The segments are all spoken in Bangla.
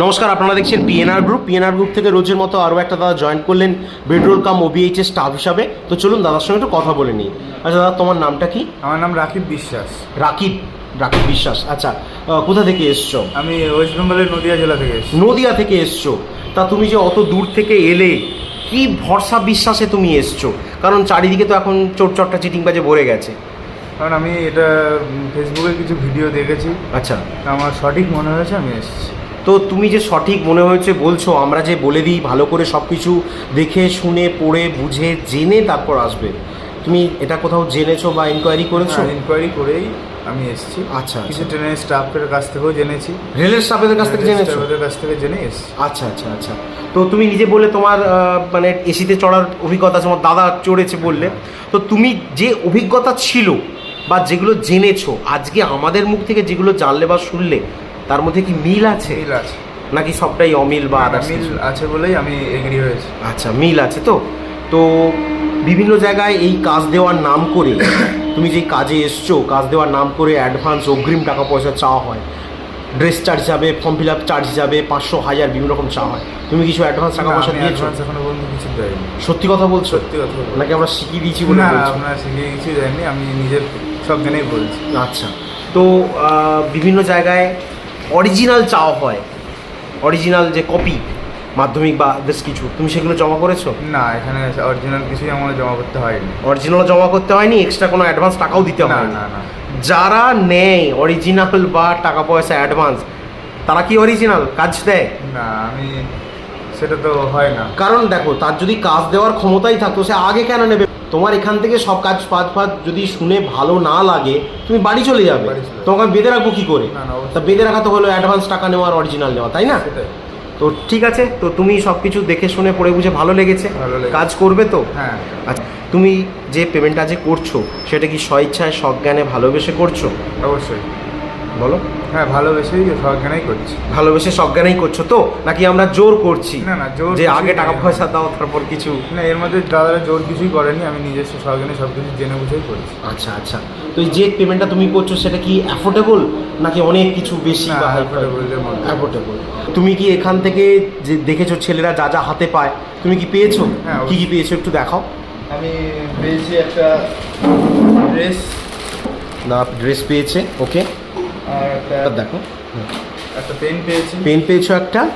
নমস্কার আপনারা দেখছেন পিএনআর গ্রুপ পিএনআর গ্রুপ থেকে রোজের মতো আরও একটা দাদা জয়েন করলেন বেডরোল কাম ওবিএইচের স্টাফ হিসাবে। তো চলুন দাদার সঙ্গে একটু কথা বলে নিই। আচ্ছা দাদা তোমার নামটা কি? আমার নাম রাকিব বিশ্বাস। রাকিব রাকিব বিশ্বাস। আচ্ছা কোথা থেকে এসছো? আমি ওয়েস্ট বেঙ্গলের নদিয়া জেলা থেকে এসেছি। নদিয়া থেকে এসছো। তা তুমি যে অত দূর থেকে এলে কি ভরসা বিশ্বাসে তুমি এসছো? কারণ চারিদিকে তো এখন চোর চট্টা চিটিং বাজে ভরে গেছে। কারণ আমি এটা ফেসবুকে কিছু ভিডিও দেখেছি। আচ্ছা। আমার সঠিক মনে হয়েছে আমি এসেছি। তো তুমি যে সঠিক মনে হয়েছে বলছো আমরা যে বলে দিই ভালো করে সব কিছু দেখে শুনে পড়ে বুঝে জেনে তারপর আসবে। তুমি এটা কোথাও জেনেছো বা ইনকোয়ারি করেছ? ইনকোয়ারি করেই আমি এসেছি। আচ্ছা, কিছু আচ্ছা। ট্রেনের স্টাফের কাছ থেকেও জেনেছি। রেলের স্টাফের কাছ থেকে জেনেছো? স্টাফের কাছ থেকে জেনে এসেছি। আচ্ছা আচ্ছা আচ্ছা। তো তুমি নিজে বললে তোমার মানে এসিতে চড়ার অভিজ্ঞতা আছে আমার দাদা চড়েছে বললে। তো তুমি যে অভিজ্ঞতা ছিল বা যেগুলো জেনেছো আজকে আমাদের মুখ থেকে যেগুলো জানলে বা শুনলে তার মধ্যে কি মিল আছে? মিল আছে। নাকি সবটাই অমিল বা মিল আছে বলেই আমি এগ্রি হয়েছি। আচ্ছা মিল আছে তো। তো বিভিন্ন জায়গায় এই কাজ দেওয়ার নাম করে তুমি যেই কাজে এসছো কাজ দেওয়ার নাম করে অ্যাডভান্স অগ্রিম টাকা পয়সা চাওয়া হয়। ড্রেস চার্জ যাবে ফর্ম ফিল আপ চার্জ যাবে পাঁচশো হাজার বিভিন্ন রকম চাওয়া হয়। তুমি কিছু অ্যাডভান্স টাকা পয়সা দিয়েছ? এখনও পর্যন্ত কিছু দেয়নি। সত্যি কথা বলছো? সত্যি কথা। নাকি আমরা শিখিয়ে দিয়েছি বলে না বলছো? আপনার শিখে কিছু দেয়নি আমি নিজের সব জেনেই বলছি। আচ্ছা। তো বিভিন্ন জায়গায় অরিজিনাল চাওয়া হয়। অরিজিনাল যে কপি মাধ্যমিক বা বেশ কিছু তুমি সেগুলো জমা করেছ? না এখানে অরিজিনাল কিছুই আমার জমা করতে হয়নি। অরিজিনাল জমা করতে হয়নি এক্সট্রা কোনো অ্যাডভান্স টাকাও দিতে হয় না না। যারা নেয় অরিজিনাল বা টাকা পয়সা অ্যাডভান্স তারা কি অরিজিনাল কাজ দেয়? না আমি সেটা তো হয় না। কারণ দেখো তার যদি কাজ দেওয়ার ক্ষমতাই থাকতো সে আগে কেন নেবে? তোমার এখান থেকে সব কাজ পাত ফাত যদি শুনে ভালো না লাগে তুমি বাড়ি চলে যাবে। তোমাকে বেঁধে রাখব কী করে। তা বেঁধে রাখা তো হলো অ্যাডভান্স টাকা নেওয়া আর অরিজিনাল নেওয়া তাই না? তো ঠিক আছে তো তুমি সব কিছু দেখে শুনে পড়ে বুঝে ভালো লেগেছে। ভালো লেগেছে। কাজ করবে তো? হ্যাঁ। আচ্ছা তুমি যে পেমেন্টটা যে করছ সেটা কি স্বইচ্ছায় সজ্ঞানে ভালোবেসে করছ? অবশ্যই। বলো। হ্যাঁ ভালোবেসেই সবখানেই করছি। ভালোবেসে সজ্ঞানেই করছ তো? নাকি আমরা জোর করছি? না, না, জোর যে আগে টাকা পয়সা দাও তারপর কিছু। না এর মধ্যে দাদারা জোর কিছুই করেনি আমি নিজস্ব সবখানে সব কিছু জেনে বুঝেই করেছি। আচ্ছা আচ্ছা। তো এই যে পেমেন্টটা তুমি করছ সেটা কি অ্যাফোর্ডেবল নাকি অনেক কিছু বেশি। অ্যাফোর্ডেবল তুমি কি এখান থেকে যে দেখেছ ছেলেরা যা যা হাতে পায় তুমি কি পেয়েছ? হ্যাঁ, কি কি পেয়েছ একটু দেখাও। আমি পেয়েছি একটা ড্রেস না ড্রেস পেয়েছে ওকে আর একটা দেখো। একটা পেন পেয়েছি। পেন পেয়েছ একটা?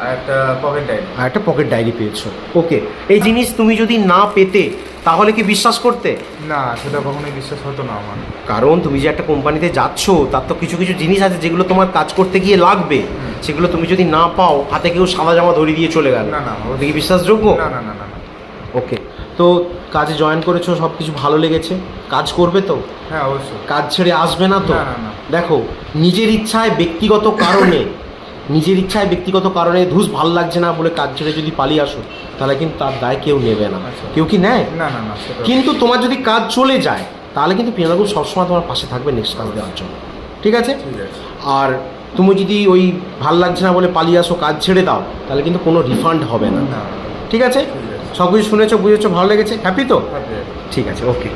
আর একটা পকেট আর একটা পকেট ডায়েরি পেয়েছ। ওকে এই জিনিস তুমি যদি না পেতে তাহলে কি বিশ্বাস করতে? না সেটা কখনোই বিশ্বাস হতো না আমার। কারণ তুমি যে একটা কোম্পানিতে যাচ্ছ তার তো কিছু কিছু জিনিস আছে যেগুলো তোমার কাজ করতে গিয়ে লাগবে। সেগুলো তুমি যদি না পাও হাতে কেউ সাদা জামা ধরিয়ে দিয়ে চলে গেল। না, না, বিশ্বাসযোগ্য? না না না না। ওকে। তো কাজে জয়েন করেছ সব কিছু ভালো লেগেছে। কাজ করবে তো? হ্যাঁ অবশ্যই। কাজ ছেড়ে আসবে না তো। দেখো নিজের ইচ্ছায় ব্যক্তিগত কারণে নিজের ইচ্ছায় ব্যক্তিগত কারণে ধুস ভালো লাগছে না বলে কাজ ছেড়ে যদি পালিয়ে আসো তাহলে কিন্তু তার দায় কেউ নেবে না। আচ্ছা। কেউ কি নেয়? না না না কিন্তু তোমার যদি কাজ চলে যায় তাহলে কিন্তু পিয়ানাগুলো সবসময় তোমার পাশে থাকবে নেক্সট কাজ দেওয়ার জন্য। ঠিক আছে? আর তুমি যদি ওই ভালো লাগছে না বলে পালিয়ে আসো কাজ ছেড়ে দাও তাহলে কিন্তু কোনো রিফান্ড হবে না। ঠিক আছে। সব কিছু শুনেছো বুঝেছ ভালো লেগেছে? হ্যাপি তো? ঠিক আছে ওকে